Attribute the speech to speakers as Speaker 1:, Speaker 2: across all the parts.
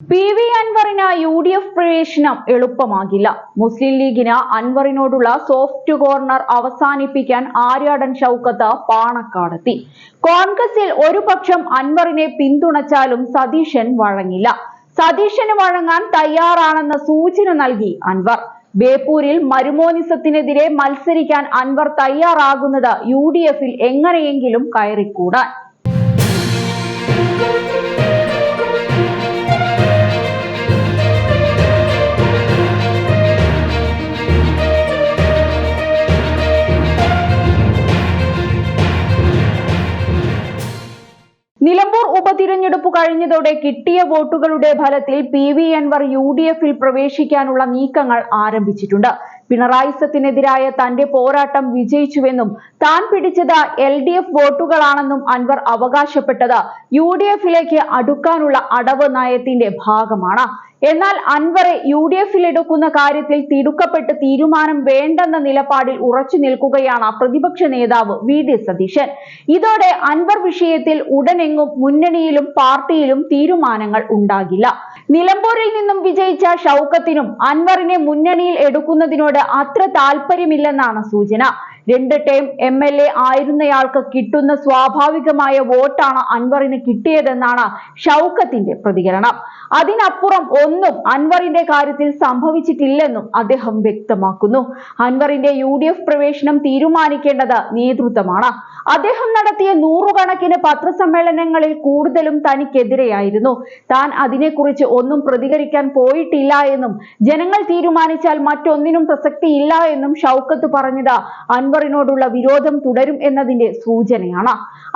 Speaker 1: P V അൻവറിന് U D F പ്രവേശനം എളുപ്പമാകില്ല. മുസ്ലിം ലീഗിന് അൻവറിനോടുള്ള സോഫ്റ്റ് കോർണർ അവസാനിപ്പിക്കാൻ ആര്യാടൻ ഷൗക്കത്ത് പാണക്കാടെത്തി. കോൺഗ്രസിൽ ഒരു പക്ഷം അൻവറിനെ പിന്തുണച്ചാലും സതീശൻ വഴങ്ങില്ല. സതീശന് വഴങ്ങാൻ തയ്യാറാണെന്ന സൂചന നൽകി അൻവർ. ബേപ്പൂരിൽ മരുമോനിസത്തിനെതിരെ മത്സരിക്കാൻ അൻവർ തയ്യാറാകുന്നത് യു ഡി എഫിൽ എങ്ങനെയെങ്കിലും കയറിക്കൂടാൻ. കഴിഞ്ഞതോടെ കിട്ടിയ വോട്ടുകളുടെ ഫലത്തിൽ P V Anvar U D എഫിൽ പ്രവേശിക്കാനുള്ള നീക്കങ്ങൾ ആരംഭിച്ചിട്ടുണ്ട്. പിണറായിസത്തിനെതിരായ തന്റെ പോരാട്ടം വിജയിച്ചുവെന്നും താൻ പിടിച്ചത് എൽ ഡി എഫ് വോട്ടുകളാണെന്നും അൻവർ അവകാശപ്പെട്ടത് യു ഡി എഫിലേക്ക് അടുക്കാനുള്ള അടവ് നയത്തിന്റെ ഭാഗമാണ്. എന്നാൽ അൻവറെ യു ഡി എഫിൽ എടുക്കുന്ന കാര്യത്തിൽ തിടുക്കപ്പെട്ട് തീരുമാനം വേണ്ടെന്ന നിലപാടിൽ ഉറച്ചു നിൽക്കുകയാണ് പ്രതിപക്ഷ നേതാവ് വി ഡി സതീശൻ. ഇതോടെ അൻവർ വിഷയത്തിൽ ഉടനെങ്ങും മുന്നണിയിലും പാർട്ടിയിലും തീരുമാനങ്ങൾ ഉണ്ടാകില്ല. നിലമ്പൂരിൽ നിന്നും വിജയിച്ച ഷൗക്കത്തിനും അൻവറിനെ മുന്നണിയിൽ എടുക്കുന്നതിനോട് അത്ര താല്പര്യമില്ലെന്നാണ് സൂചന. രണ്ട് ടേം എം എൽ എ ആയിരുന്നയാൾക്ക് കിട്ടുന്ന സ്വാഭാവികമായ വോട്ടാണ് അൻവറിന് കിട്ടിയതെന്നാണ് ഷൗക്കത്തിന്റെ പ്രതികരണം. അതിനപ്പുറം ഒന്നും അൻവറിന്റെ കാര്യത്തിൽ സംഭവിച്ചിട്ടില്ലെന്നും അദ്ദേഹം വ്യക്തമാക്കുന്നു. അൻവറിന്റെ യു പ്രവേശനം തീരുമാനിക്കേണ്ടത് നേതൃത്വമാണ്. അദ്ദേഹം നടത്തിയ നൂറുകണക്കിന് പത്രസമ്മേളനങ്ങളിൽ കൂടുതലും തനിക്കെതിരെയായിരുന്നു. താൻ അതിനെക്കുറിച്ച് ഒന്നും പ്രതികരിക്കാൻ പോയിട്ടില്ല എന്നും ജനങ്ങൾ തീരുമാനിച്ചാൽ മറ്റൊന്നിനും പ്രസക്തിയില്ല എന്നും ഷൗക്കത്ത് പറഞ്ഞത് അൻവറിനോടുള്ള വിരോധം തുടരും എന്നതിന്റെ സൂചനയാണ്.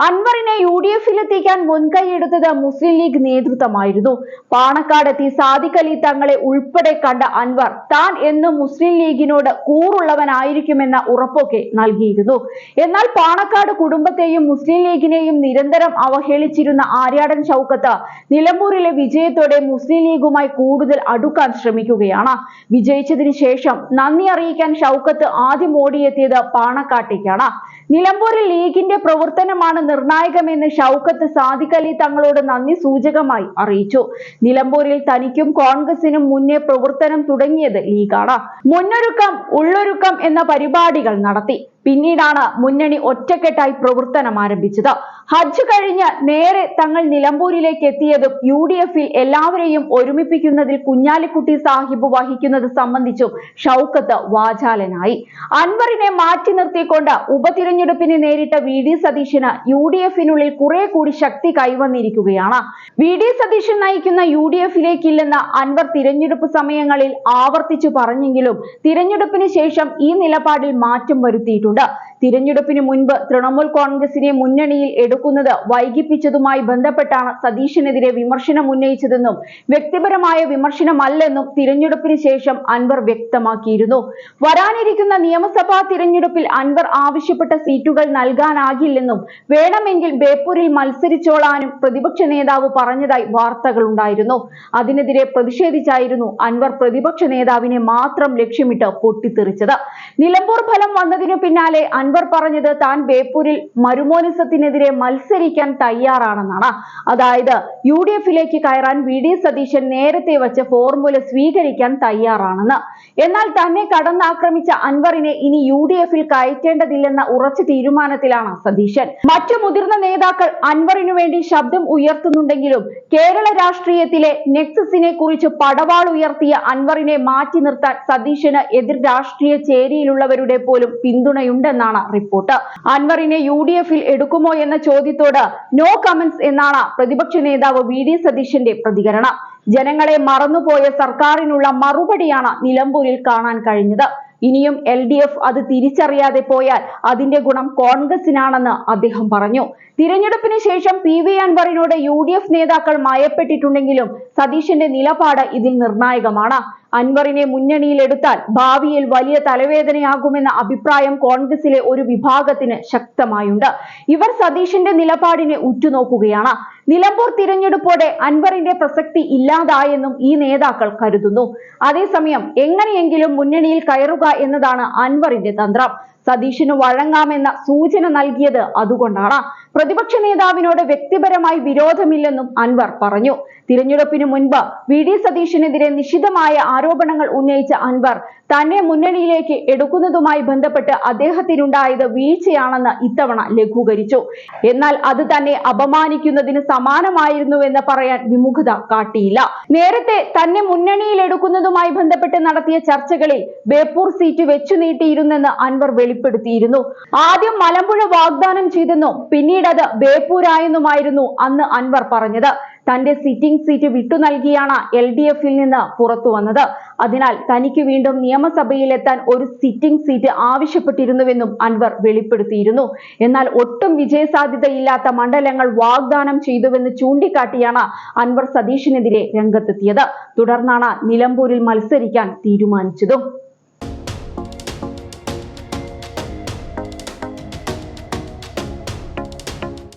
Speaker 1: അൻവറിനെ യു ഡി എഫിലെത്തിക്കാൻ മുൻകൈയെടുത്തത് മുസ്ലിം ലീഗ് നേതൃത്വമായിരുന്നു. പാണക്കാടെത്തി സാദിഖ് അലി തങ്ങളെ ഉൾപ്പെടെ കണ്ട അൻവർ താൻ എന്നും മുസ്ലിം ലീഗിനോട് കൂറുള്ളവനായിരിക്കുമെന്ന ഉറപ്പൊക്കെ നൽകിയിരുന്നു. എന്നാൽ പാണക്കാട് കുടുംബത്തെയും മുസ്ലിം ലീഗിനെയും നിരന്തരം അവഹേളിച്ചിരുന്ന ആര്യാടൻ ഷൗക്കത്ത് നിലമ്പൂരിലെ വിജയത്തോടെ മുസ്ലിം ലീഗുമായി കൂടുതൽ അടുക്കാൻ ശ്രമിക്കുകയാണ്. വിജയിച്ചതിന് ശേഷം നന്ദി അറിയിക്കാൻ ഷൗക്കത്ത് ആദ്യം ഓടിയെത്തിയത് പാണക്കാട്ടേക്കാണ് നിലമ്പൂരിൽ ലീഗിന്റെ പ്രവർത്തനമാണ് നിർണായകമെന്ന് ഷൗക്കത്ത് സാദിഖ് അലി തങ്ങളോട് നന്ദി സൂചകമായി അറിയിച്ചു. നിലമ്പൂരിൽ തനിക്കും കോൺഗ്രസിനും മുന്നേ പ്രവർത്തനം തുടങ്ങിയത് ലീഗാണ്. മുന്നൊരുക്കം ഉള്ളൊരുക്കം എന്ന പരിപാടികൾ നടത്തി. പിന്നീടാണ് മുന്നണി ഒറ്റക്കെട്ടായി പ്രവർത്തനം ആരംഭിച്ചത്. ഹജ്ജ് കഴിഞ്ഞ് നേരെ തങ്ങൾ നിലമ്പൂരിലേക്ക് എത്തിയതും യു ഡി എഫിൽ എല്ലാവരെയും ഒരുമിപ്പിക്കുന്നതിൽ കുഞ്ഞാലിക്കുട്ടി സാഹിബ് വഹിക്കുന്നത് സംബന്ധിച്ചും ഷൗക്കത്ത് വാചാലനായി. അൻവറിനെ മാറ്റി നിർത്തിക്കൊണ്ട് ഉപതിരഞ്ഞെടുപ്പിനെ നേരിട്ട വി ഡി സതീശന് യു ഡി എഫിനുള്ളിൽ കുറെ കൂടി ശക്തി കൈവന്നിരിക്കുകയാണ്. വി ഡി സതീശൻ നയിക്കുന്ന യു ഡി എഫിലേക്കില്ലെന്ന് അൻവർ തിരഞ്ഞെടുപ്പ് സമയങ്ങളിൽ ആവർത്തിച്ചു പറഞ്ഞെങ്കിലും തിരഞ്ഞെടുപ്പിന് ശേഷം ഈ നിലപാടിൽ മാറ്റം വരുത്തിയിട്ടുണ്ട്. ഉണ്ട് തിരഞ്ഞെടുപ്പിന് മുൻപ് തൃണമൂൽ കോൺഗ്രസിനെ മുന്നണിയിൽ എടുക്കുന്നത് വൈകിപ്പിച്ചതുമായി ബന്ധപ്പെട്ടാണ് സതീഷിനെതിരെ വിമർശനം ഉന്നയിച്ചതെന്നും വ്യക്തിപരമായ വിമർശനമല്ലെന്നും തിരഞ്ഞെടുപ്പിന് ശേഷം അൻവർ വ്യക്തമാക്കിയിരുന്നു. വരാനിരിക്കുന്ന നിയമസഭാ തിരഞ്ഞെടുപ്പിൽ അൻവർ ആവശ്യപ്പെട്ട സീറ്റുകൾ നൽകാനാകില്ലെന്നും വേണമെങ്കിൽ ബേപ്പൂരിൽ മത്സരിച്ചോളാനും പ്രതിപക്ഷ നേതാവ് പറഞ്ഞതായി വാർത്തകളുണ്ടായിരുന്നു അതിനെതിരെ പ്രതിഷേധിച്ചായിരുന്നു അൻവർ പ്രതിപക്ഷ നേതാവിനെ മാത്രം ലക്ഷ്യമിട്ട് പൊട്ടിത്തെറിച്ചത്. നിലമ്പൂർ ഫലം വന്നതിനു പിന്നാലെ അൻവർ പറഞ്ഞത് താൻ ബേപ്പൂരിൽ മരുമോനിസത്തിനെതിരെ മത്സരിക്കാൻ തയ്യാറാണെന്നാണ്. അതായത് യു ഡി എഫിലേക്ക് കയറാൻ വി ഡി സതീശൻ നേരത്തെ വച്ച ഫോർമുല സ്വീകരിക്കാൻ തയ്യാറാണെന്ന്. എന്നാൽ തന്നെ കടന്നാക്രമിച്ച അൻവറിനെ ഇനി യു ഡി എഫിൽ കയറ്റേണ്ടതില്ലെന്ന ഉറച്ച തീരുമാനത്തിലാണ് സതീശൻ. മറ്റു മുതിർന്ന നേതാക്കൾ അൻവറിനു വേണ്ടി ശബ്ദം ഉയർത്തുന്നുണ്ടെങ്കിലും കേരള രാഷ്ട്രീയത്തിലെ നെക്സസിനെ കുറിച്ച് പടവാൾ ഉയർത്തിയ അൻവറിനെ മാറ്റി നിർത്താൻ സതീശന് എതിർ രാഷ്ട്രീയ ചേരിയിലുള്ളവരുടെ പോലും പിന്തുണയുണ്ടെന്നാണ് റിപ്പോർട്ട്. അൻവറിനെ യു ഡി എഫിൽ എടുക്കുമോ എന്ന ചോദ്യത്തോട് നോ കമന്റ്സ് എന്നാണ് പ്രതിപക്ഷ നേതാവ് വി ഡി സതീശന്റെ പ്രതികരണം. ജനങ്ങളെ മറന്നുപോയ സർക്കാരിനുള്ള മറുപടിയാണ് നിലമ്പൂരിൽ കാണാൻ കഴിഞ്ഞത്. ഇനിയും എൽ ഡി എഫ് അത് തിരിച്ചറിയാതെ പോയാൽ അതിന്റെ ഗുണം കോൺഗ്രസിനാണെന്ന് അദ്ദേഹം പറഞ്ഞു. തിരഞ്ഞെടുപ്പിന് ശേഷം പി വി അൻവറിനോട് യു ഡി എഫ് നേതാക്കൾ മയപ്പെട്ടിട്ടുണ്ടെങ്കിലും സതീശന്റെ നിലപാട് ഇതിൽ നിർണായകമാണ്. അൻവറിനെ മുന്നണിയിലെടുത്താൽ ഭാവിയിൽ വലിയ തലവേദനയാകുമെന്ന അഭിപ്രായം കോൺഗ്രസിലെ ഒരു വിഭാഗത്തിന് ശക്തമായുണ്ട്. ഇവർ സതീഷിന്റെ നിലപാടിനെ ഉറ്റുനോക്കുകയാണ്. നിലമ്പൂർ തിരഞ്ഞെടുപ്പോടെ അൻവറിന്റെ പ്രസക്തി ഇല്ലാതായെന്നും ഈ നേതാക്കൾ കരുതുന്നു. അതേസമയം എങ്ങനെയെങ്കിലും മുന്നണിയിൽ കയറുക എന്നതാണ് അൻവറിന്റെ തന്ത്രം. സതീഷിന് വഴങ്ങാമെന്ന സൂചന നൽകിയത് അതുകൊണ്ടാണ്. പ്രതിപക്ഷ നേതാവിനോട് വ്യക്തിപരമായി വിരോധമില്ലെന്നും അൻവർ പറഞ്ഞു. തിരഞ്ഞെടുപ്പിന് മുൻപ് വി ഡി സതീശനെതിരെ നിശിതമായ ആരോപണങ്ങൾ ഉന്നയിച്ച അൻവർ തന്നെ മുന്നണിയിലേക്ക് എടുക്കുന്നതുമായി ബന്ധപ്പെട്ട് അദ്ദേഹത്തിനുണ്ടായത് വീഴ്ചയാണെന്ന് ഇത്തവണ ലഘൂകരിച്ചു. എന്നാൽ അത് തന്നെ അപമാനിക്കുന്നതിന് സമാനമായിരുന്നുവെന്ന് പറയാൻ വിമുഖത കാട്ടിയില്ല. നേരത്തെ തന്നെ മുന്നണിയിൽ എടുക്കുന്നതുമായി ബന്ധപ്പെട്ട് നടത്തിയ ചർച്ചകളിൽ ബേപ്പൂർ സീറ്റ് വെച്ചു നീട്ടിയിരുന്നെന്ന് അൻവർ വെളിപ്പെടുത്തിയിരുന്നു. ആദ്യം മലമ്പുഴ വാഗ്ദാനം ചെയ്തെന്നും പിന്നീട് അത് ബേപ്പൂരായെന്നുമായിരുന്നു അന്ന് അൻവർ പറഞ്ഞത്. തന്റെ സിറ്റിംഗ് സീറ്റ് വിട്ടു നൽകിയാണ് എൽ ഡി എഫിൽ നിന്ന് പുറത്തു വന്നത്. അതിനാൽ തനിക്ക് വീണ്ടും നിയമസഭയിലെത്താൻ ഒരു സിറ്റിംഗ് സീറ്റ് ആവശ്യപ്പെട്ടിരുന്നുവെന്നും അൻവർ വെളിപ്പെടുത്തിയിരുന്നു. എന്നാൽ ഒട്ടും വിജയസാധ്യതയില്ലാത്ത മണ്ഡലങ്ങൾ വാഗ്ദാനം ചെയ്തുവെന്ന് ചൂണ്ടിക്കാട്ടിയാണ് അൻവർ സതീഷിനെതിരെ രംഗത്തെത്തിയത്. തുടർന്നാണ് നിലമ്പൂരിൽ മത്സരിക്കാൻ തീരുമാനിച്ചതും.